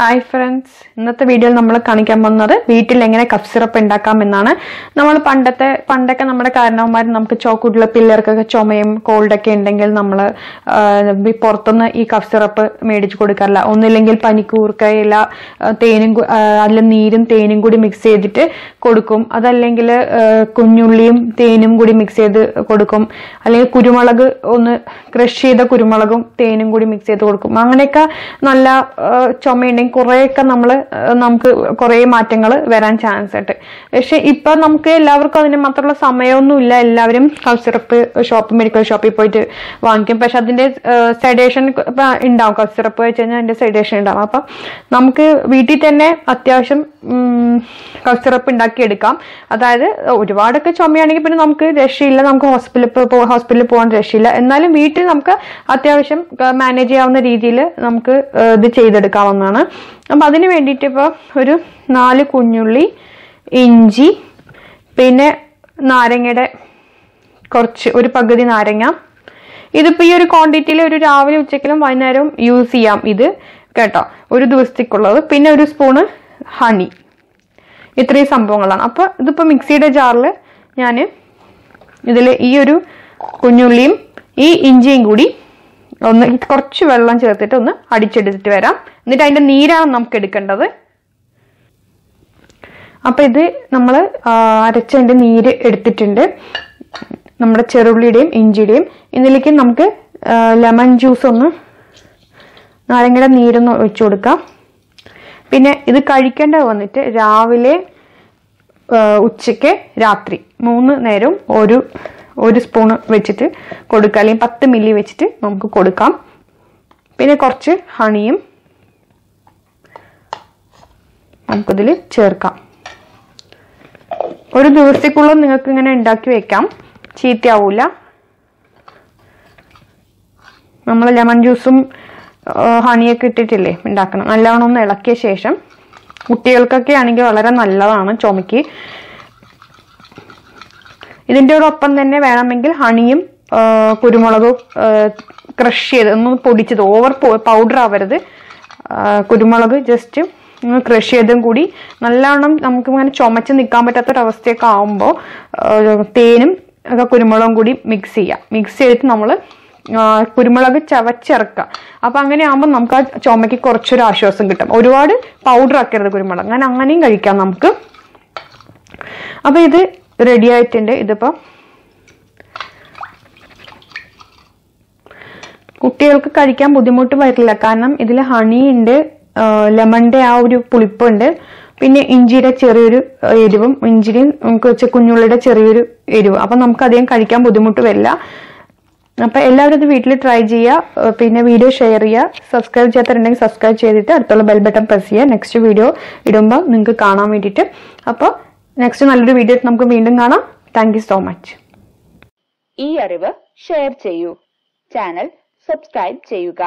Hi friends ഇന്നത്തെ വീഡിയോയിൽ നമ്മൾ കാണിക്കാൻ പോകുന്നത് വീട്ടിൽ എങ്ങനെ കഫ് സിറപ്പ് ഉണ്ടാക്കാം എന്നാണ്. നമ്മൾ പണ്ടത്തെ പണ്ടൊക്കെ നമ്മുടെ കാരണവന്മാർ നമുക്ക് ചോക്കൂട്ടിലെ പിള്ളേർക്കൊക്കെ ചുമയും കോൾഡൊക്കെ ഉണ്ടെങ്കിൽ നമ്മൾ പുറത്തുനിന്ന് ഈ കഫ് സിറപ്പ് മേടിച്ച് കൊടുക്കാറില്ല. ഒന്നില്ലെങ്കിൽ പനിക്കൂർക്കയില തേനും അതിൽ നീരും തേനും കൂടി മിക്സ് ചെയ്തിട്ട് കൊടുക്കും. അതല്ലെങ്കിൽ കുഞ്ഞുള്ളിയും തേനും കൂടി മിക്സ് ചെയ്ത് കൊടുക്കും. അല്ലെങ്കിൽ കുരുമുളക് ഒന്ന് ക്രഷ് ചെയ്ത കുരുമുളകും തേനും കൂടി മിക്സ് ചെയ്ത് കൊടുക്കും. അങ്ങനെയൊക്കെ നല്ല ചുമയുണ്ടെങ്കിൽ കുറേയൊക്കെ നമ്മൾ നമുക്ക് കുറേ മാറ്റങ്ങൾ വരാൻ ചാൻസ് ഉണ്ട്. പക്ഷെ ഇപ്പം നമുക്ക് എല്ലാവർക്കും അതിന് മാത്രമുള്ള സമയമൊന്നുമില്ല. എല്ലാവരും കഫ് സിറപ്പ് ഷോപ്പ് മെഡിക്കൽ ഷോപ്പിൽ പോയിട്ട് വാങ്ങിക്കും. പക്ഷെ അതിന്റെ സെഡേഷൻ ഉണ്ടാവും കഫ് സിറപ്പ് വെച്ച് കഴിഞ്ഞാൽ അതിന്റെ സെഡേഷൻ ഉണ്ടാവും അപ്പം നമുക്ക് വീട്ടിൽ തന്നെ അത്യാവശ്യം കഫ് സിറപ്പ് ഉണ്ടാക്കിയെടുക്കാം അതായത് ഒരുപാടൊക്കെ ചുമയാണെങ്കിൽ പിന്നെ നമുക്ക് രക്ഷയില്ല. നമുക്ക് ഹോസ്പിറ്റലിൽ ഹോസ്പിറ്റലിൽ പോകാൻ രക്ഷയില്ല. എന്നാലും വീട്ടിൽ നമുക്ക് അത്യാവശ്യം മാനേജ് ചെയ്യാവുന്ന രീതിയിൽ നമുക്ക് ഇത് ചെയ്തെടുക്കാവുന്നതാണ്. അപ്പം അതിന് വേണ്ടിയിട്ട് ഇപ്പോൾ ഒരു നാല് കുഞ്ഞുള്ളി ഇഞ്ചി പിന്നെ നാരങ്ങയുടെ കുറച്ച് ഒരു പകുതി നാരങ്ങ. ഇതിപ്പോൾ ഈ ഒരു ക്വാണ്ടിറ്റിയിൽ ഒരു രാവിലെ ഉച്ചയ്ക്കിലും വൈകുന്നേരവും യൂസ് ചെയ്യാം ഇത് കേട്ടോ. ഒരു ദിവസത്തേക്കുള്ളത്. പിന്നെ ഒരു സ്പൂണ് ഹണി ഇത്രയും സംഭവങ്ങളാണ്. അപ്പോൾ ഇതിപ്പോൾ മിക്സിയുടെ ജാറിൽ ഞാൻ ഇതിൽ ഈ ഒരു കുഞ്ഞുള്ളിയും ഈ ഇഞ്ചിയും കൂടി ഒന്ന് കുറച്ച് വെള്ളം ചേർത്തിട്ട് ഒന്ന് അടിച്ചെടുത്തിട്ട് വരാം. എന്നിട്ട് അതിന്റെ നീരാണ് നമുക്ക് എടുക്കേണ്ടത്. അപ്പൊ ഇത് നമ്മൾ അരച്ചതിന്റെ നീര് എടുത്തിട്ടുണ്ട്. നമ്മുടെ ചെറുള്ളിയുടെയും ഇഞ്ചിയുടെയും. ഇതിലേക്ക് നമുക്ക് ലെമൺ ജ്യൂസ് ഒന്ന് നാരങ്ങയുടെ നീരൊന്ന് ഒഴിച്ചു കൊടുക്കാം. പിന്നെ ഇത് കഴിക്കേണ്ടത് വന്നിട്ട് രാവിലെ ഉച്ചയ്ക്ക് രാത്രി മൂന്ന് നേരം ഒരു ഒരു സ്പൂൺ വെച്ചിട്ട് കൊടുക്കുക. അല്ലെങ്കിൽ പത്ത് മില്ലി വെച്ചിട്ട് നമുക്ക് കൊടുക്കാം. പിന്നെ കുറച്ച് ഹണിയും നമുക്കിതിൽ ചേർക്കാം. ഒരു ദിവസത്തേക്കുള്ള നിങ്ങൾക്ക് ഇങ്ങനെ ഉണ്ടാക്കി വെക്കാം. ചീത്തയാവൂല. നമ്മൾ ലെമൺ ജ്യൂസും ഹണിയൊക്കെ ഇട്ടിട്ടില്ലേ ഉണ്ടാക്കണം. നല്ലവണ്ണം ഒന്ന് ഇളക്കിയ ശേഷം കുട്ടികൾക്കൊക്കെ ആണെങ്കിൽ വളരെ നല്ലതാണ് ചുമയ്ക്ക് ഇതിന്റെ ഒപ്പം തന്നെ വേണമെങ്കിൽ ഹണിയും കുരുമുളകും ക്രഷ് ചെയ്ത് ഒന്ന് പൊടിച്ചത് ഓവർ പൗഡർ ആവരുത്. കുരുമുളക് ജസ്റ്റ് ക്രഷ് ചെയ്തും കൂടി നല്ലവണ്ണം നമുക്ക് ഇങ്ങനെ ചുമച്ച് നിൽക്കാൻ പറ്റാത്തൊരവസ്ഥയൊക്കെ ആകുമ്പോൾ തേനും ഒക്കെ കുരുമുളകും കൂടി മിക്സ് ചെയ്യാം. മിക്സ് ചെയ്തിട്ട് നമ്മൾ കുരുമുളക് ചവച്ചിറക്കുക. അപ്പം അങ്ങനെ ആകുമ്പോൾ നമുക്ക് ആ ചുമയ്ക്ക് കുറച്ചൊരു ആശ്വാസം കിട്ടും. ഒരുപാട് പൗഡർ ആക്കരുത് കുരുമുളക്. അങ്ങനെ അങ്ങനെയും കഴിക്കാം നമുക്ക്. അപ്പം ഇത് റെഡി ആയിട്ടുണ്ട്. ഇതിപ്പോ കുട്ടികൾക്ക് കഴിക്കാൻ ബുദ്ധിമുട്ട് വരില്ല. കാരണം ഇതിൽ ഹണി ഉണ്ട് ലെമണിന്റെ ആ ഒരു പുളിപ്പുണ്ട്. പിന്നെ ഇഞ്ചിയുടെ ചെറിയൊരു എരിവും ഇഞ്ചിയും നമുക്ക് കുഞ്ഞുള്ളിയുടെ ചെറിയൊരു എരിവും. അപ്പൊ നമുക്ക് അധികം കഴിക്കാൻ ബുദ്ധിമുട്ട് വരില്ല. അപ്പൊ എല്ലാവരും ഇത് വീട്ടിൽ ട്രൈ ചെയ്യുക. പിന്നെ വീഡിയോ ഷെയർ ചെയ്യുക. സബ്സ്ക്രൈബ് ചെയ്യാത്തവരുണ്ടെങ്കിൽ സബ്സ്ക്രൈബ് ചെയ്തിട്ട് അടുത്തുള്ള ബെൽ ബട്ടൺ പ്രസ് ചെയ്യുക. നെക്സ്റ്റ് വീഡിയോ ഇടുമ്പോൾ നിങ്ങൾക്ക് കാണാൻ വേണ്ടിയിട്ട്. അപ്പോൾ നെക്സ്റ്റ് നല്ലൊരു വീഡിയോ നമുക്ക് വീണ്ടും കാണാം. താങ്ക് സോ മച്ച് ഈ അറിവ് ഷെയർ ചെയ്യൂ. ചാനൽ സബ്സ്ക്രൈബ് ചെയ്യുക.